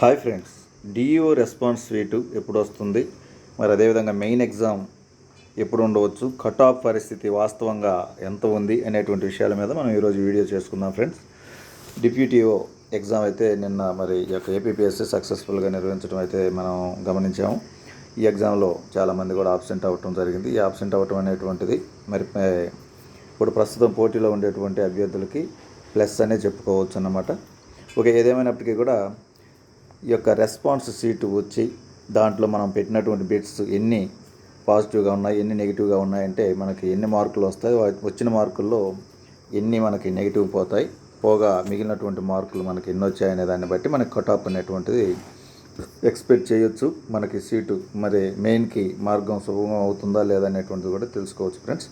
Hi friends DEO response స్వీటు ఎప్పుడు వస్తుంది మరి అదేవిధంగా మెయిన్ ఎగ్జామ్ ఎప్పుడు ఉండవచ్చు కట్ ఆఫ్ పరిస్థితి వాస్తవంగా ఎంత ఉంది? అనేటువంటి విషయాల మీద మనం ఈరోజు వీడియో చేసుకుందాం ఫ్రెండ్స్ డిప్యూటీఓ ఎగ్జామ్ అయితే నిన్న మరి ఈ యొక్క ఏపీపీఎస్సీ సక్సెస్ఫుల్గా నిర్వహించడం అయితే మనం గమనించాము. ఈ ఎగ్జామ్లో చాలామంది కూడా ఆబ్సెంట్ అవ్వటం జరిగింది. ఈ ఆబ్సెంట్ అవ్వటం అనేటువంటిది మరి ఇప్పుడు ప్రస్తుతం పోటీలో ఉండేటువంటి అభ్యర్థులకి ప్లస్ అనే చెప్పుకోవచ్చు అన్నమాట ఓకే ఏదేమైనప్పటికీ కూడా ఈ యొక్క రెస్పాన్స్ సీటు వచ్చి దాంట్లో మనం పెట్టినటువంటి బిట్స్ ఎన్ని పాజిటివ్గా ఉన్నాయి ఎన్ని నెగిటివ్గా ఉన్నాయంటే మనకి ఎన్ని మార్కులు వస్తాయి వచ్చిన మార్కుల్లో ఎన్ని మనకి నెగిటివ్ పోతాయి పోగా మిగిలినటువంటి మార్కులు మనకి ఎన్ని వచ్చాయనే దాన్ని బట్టి మనకి కట్ ఆఫ్ అనేటువంటిది ఎక్స్పెక్ట్ చేయొచ్చు. మనకి సీటు మరి మెయిన్కి మార్గం సులభం అవుతుందా లేదా అనేటువంటిది కూడా తెలుసుకోవచ్చు ఫ్రెండ్స్.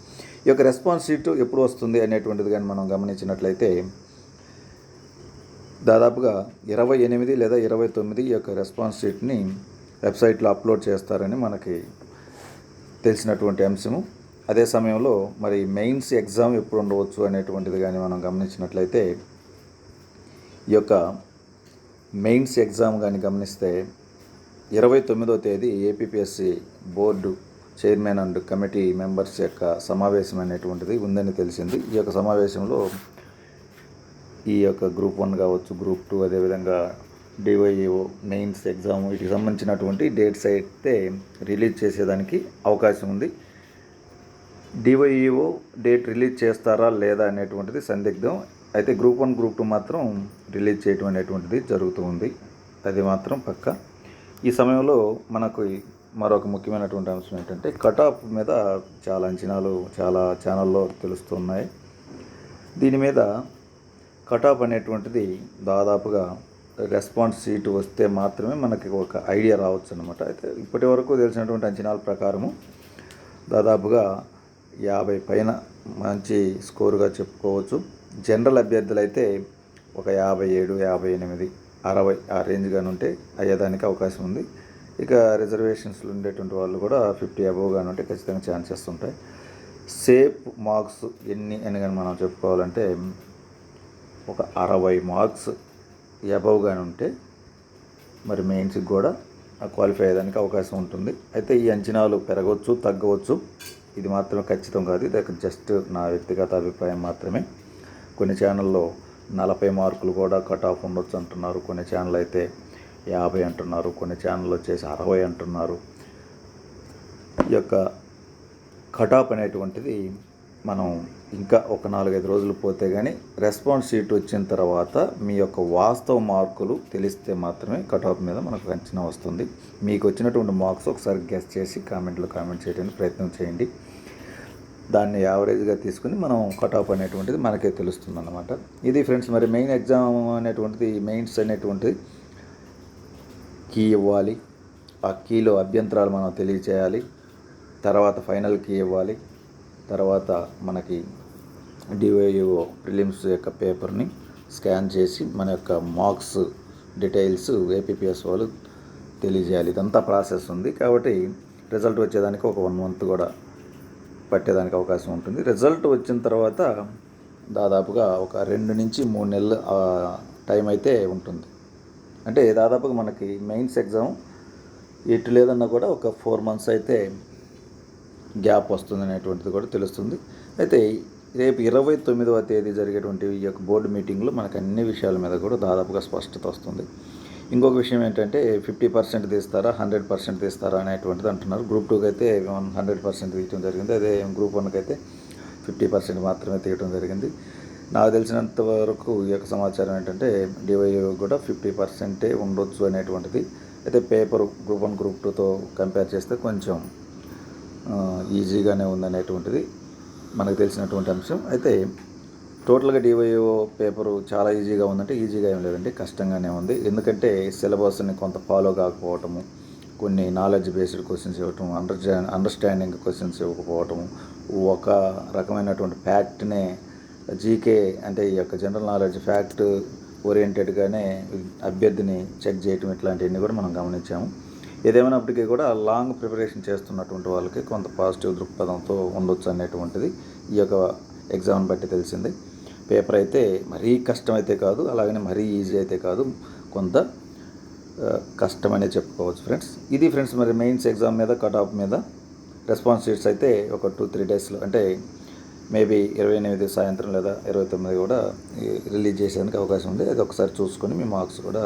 ఈ యొక్క రెస్పాన్స్ సీటు ఎప్పుడు వస్తుంది అనేటువంటిది కానీ మనం గమనించినట్లయితే దాదాపుగా ఇరవై ఎనిమిది లేదా ఇరవై తొమ్మిది ఈ యొక్క రెస్పాన్స్ షీట్ని వెబ్సైట్లో అప్లోడ్ చేస్తారని మనకి తెలిసినటువంటి అంశము. అదే సమయంలో మరి మెయిన్స్ ఎగ్జామ్ ఎప్పుడు ఉండవచ్చు అనేటువంటిది కానీ మనం గమనించినట్లయితే ఈ యొక్క మెయిన్స్ ఎగ్జామ్ కానీ గమనిస్తే ఇరవై తొమ్మిదో తేదీ APPSC board chairman and committee members యొక్క సమావేశం అనేటువంటిది ఉందని తెలిసింది. ఈ యొక్క సమావేశంలో ఈ యొక్క గ్రూప్ వన్ కావచ్చు గ్రూప్ టూ అదేవిధంగా డివైఓ మెయిన్స్ ఎగ్జామ్ వీటికి సంబంధించినటువంటి డేట్స్ అయితే రిలీజ్ చేసేదానికి అవకాశం ఉంది. డివైఈఓ డేట్ రిలీజ్ చేస్తారా లేదా అనేటువంటిది సందిగ్ధం. అయితే గ్రూప్ వన్ గ్రూప్ టూ మాత్రం రిలీజ్ చేయటం అనేటువంటిది జరుగుతూ ఉంది. అది మాత్రం పక్క. ఈ సమయంలో మనకు మరొక ముఖ్యమైనటువంటి అంశం ఏంటంటే కట్ ఆఫ్ మీద చాలా అంచనాలు చాలా ఛానల్లో తెలుస్తున్నాయి. దీని మీద కట్ ఆఫ్ అనేటువంటిది దాదాపుగా రెస్పాన్స్ సీటు వస్తే మాత్రమే మనకి ఒక ఐడియా రావచ్చు అనమాట అయితే ఇప్పటి వరకు తెలిసినటువంటి అంచనాల ప్రకారము దాదాపుగా యాభై పైన మంచి స్కోరుగా చెప్పుకోవచ్చు. జనరల్ అభ్యర్థులు అయితే ఒక యాభై ఏడు యాభై ఎనిమిది అరవై ఆ రేంజ్గానే ఉంటే అయ్యేదానికి అవకాశం ఉంది. ఇక రిజర్వేషన్స్లో ఉండేటువంటి వాళ్ళు కూడా ఫిఫ్టీ అబోవ్గానే ఉంటే ఖచ్చితంగా ఛాన్సెస్ ఉంటాయి. సేఫ్ మార్క్స్ ఎన్ని అని కానీ మనం చెప్పుకోవాలంటే ఒక అరవై మార్క్స్ అబవ్గానే ఉంటే మరి మెయిన్స్కి కూడా క్వాలిఫై అయ్యేదానికి అవకాశం ఉంటుంది. అయితే ఈ అంచనాలు పెరగవచ్చు తగ్గవచ్చు. ఇది మాత్రం ఖచ్చితం కాదు. ఇది జస్ట్ నా వ్యక్తిగత అభిప్రాయం మాత్రమే. కొన్ని ఛానల్లో నలభై మార్కులు కూడా కట్ ఆఫ్ ఉండొచ్చు అంటున్నారు. కొన్ని ఛానల్ అయితే యాభై అంటున్నారు. కొన్ని ఛానల్ వచ్చేసి అరవై అంటున్నారు. ఈ యొక్క కటాప్ అనేటువంటిది మనం ఇంకా ఒక నాలుగైదు రోజులు పోతే కానీ రెస్పాన్స్ షీట్ వచ్చిన తర్వాత మీ యొక్క వాస్తవ మార్కులు తెలిస్తే మాత్రమే కటాప్ మీద మనకు అంచనా వస్తుంది. మీకు వచ్చినటువంటి మార్క్స్ ఒకసారి గెస్ చేసి కామెంట్లో కామెంట్ చేయడానికి ప్రయత్నం చేయండి. దాన్ని యావరేజ్గా తీసుకుని మనం కటాప్ అనేటువంటిది మనకే తెలుస్తుంది అనమాట ఇది ఫ్రెండ్స్ మరి మెయిన్ ఎగ్జామ్ అనేటువంటిది మెయిన్స్ అనేటువంటిది కీ ఇవ్వాలి. ఆ కీలో అభ్యంతరాలు మనం తెలియచేయాలి. తర్వాత ఫైనల్ కీ ఇవ్వాలి. తర్వాత మనకి డివైఓ ప్రిలిమ్స్ యొక్క పేపర్ని స్కాన్ చేసి మన యొక్క మార్క్స్ డీటెయిల్స్ ఏపీపీఎస్ వాళ్ళు తెలియజేయాలి. ఇదంతా ప్రాసెస్ ఉంది కాబట్టి రిజల్ట్ వచ్చేదానికి ఒక వన్ మంత్ కూడా పట్టేదానికి అవకాశం ఉంటుంది. రిజల్ట్ వచ్చిన తర్వాత దాదాపుగా ఒక రెండు నుంచి మూడు నెలలు టైం అయితే ఉంటుంది. అంటే దాదాపుగా మనకి మెయిన్స్ ఎగ్జామ్ ఎటు లేదన్నా కూడా ఒక ఫోర్ మంత్స్ అయితే గ్యాప్ వస్తుంది అనేటువంటిది కూడా తెలుస్తుంది. అయితే రేపు ఇరవై తొమ్మిదవ తేదీ జరిగేటువంటి ఈ యొక్క బోర్డు మీటింగ్లో మనకు అన్ని విషయాల మీద కూడా దాదాపుగా స్పష్టత వస్తుంది. ఇంకొక విషయం ఏంటంటే ఫిఫ్టీ పర్సెంట్ తీస్తారా హండ్రెడ్ పర్సెంట్ తీస్తారా అనేటువంటిది అంటున్నారు. గ్రూప్ టూకి అయితే వన్ హండ్రెడ్ పర్సెంట్ తీయటం జరిగింది. అదే గ్రూప్ వన్కి అయితే ఫిఫ్టీ పర్సెంట్ మాత్రమే తీయటం జరిగింది. నాకు తెలిసినంత వరకు ఈ యొక్క సమాచారం ఏంటంటే డివై కూడా ఫిఫ్టీ పర్సెంటే ఉండొచ్చు అనేటువంటిది. అయితే పేపర్ గ్రూప్ వన్ గ్రూప్ టూతో కంపేర్ చేస్తే కొంచెం ఈజీగానే ఉందనేటువంటిది మనకు తెలిసినటువంటి అంశం. అయితే టోటల్గా డివైఓ పేపరు చాలా ఈజీగా ఉందంటే ఈజీగా ఏం లేదండి కష్టంగానే ఉంది. ఎందుకంటే సిలబస్ని కొంత ఫాలో కాకపోవటము కొన్ని నాలెడ్జ్ బేస్డ్ క్వశ్చన్స్ ఇవ్వటం అండర్ అండర్స్టాండింగ్ క్వశ్చన్స్ ఇవ్వకపోవటము ఒక రకమైనటువంటి ఫ్యాక్ట్నే జీకే అంటే ఈ యొక్క జనరల్ నాలెడ్జ్ ఫ్యాక్ట్ ఓరియంటెడ్గానే అభ్యర్థిని చెక్ చేయటం ఇట్లాంటివన్నీ కూడా మనం గమనించాము. ఏదేమైనప్పటికీ కూడా లాంగ్ ప్రిపరేషన్ చేస్తున్నటువంటి వాళ్ళకి కొంత పాజిటివ్ దృక్పథంతో ఉండొచ్చు అనేటువంటిది ఈ యొక్క ఎగ్జామ్ని బట్టి తెలిసింది. పేపర్ అయితే మరీ కష్టం అయితే కాదు అలాగని మరీ ఈజీ అయితే కాదు కొంత కష్టమనే చెప్పుకోవచ్చు ఫ్రెండ్స్. ఇది ఫ్రెండ్స్ మరి మెయిన్స్ ఎగ్జామ్ మీద కట్ ఆఫ్ మీద రెస్పాన్స్ షీట్స్ అయితే ఒక టూ త్రీ డేస్లో అంటే మేబీ ఇరవై ఎనిమిది సాయంత్రం లేదా ఇరవై తొమ్మిది కూడా రిలీజ్ చేసేందుకు అవకాశం ఉంది. అది ఒకసారి చూసుకొని మీ మార్క్స్ కూడా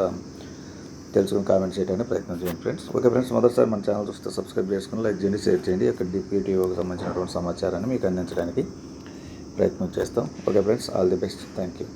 తెలుసుకుని కామెంట్ చేయడానికి ప్రయత్నం చేయండి ఫ్రెండ్స్ ఓకే ఫ్రెండ్స్ మొదటిసారి మన ఛానల్ చూస్తే సబ్స్క్రైబ్ చేసుకుని లైక్ చేయండి. షేర్ చేయండి అక్కడ డిప్యూటీఓకి సంబంధించినటువంటి సమాచారాన్ని మీకు అందించడానికి ప్రయత్నం చేస్తాం. Okay friends all the best thank you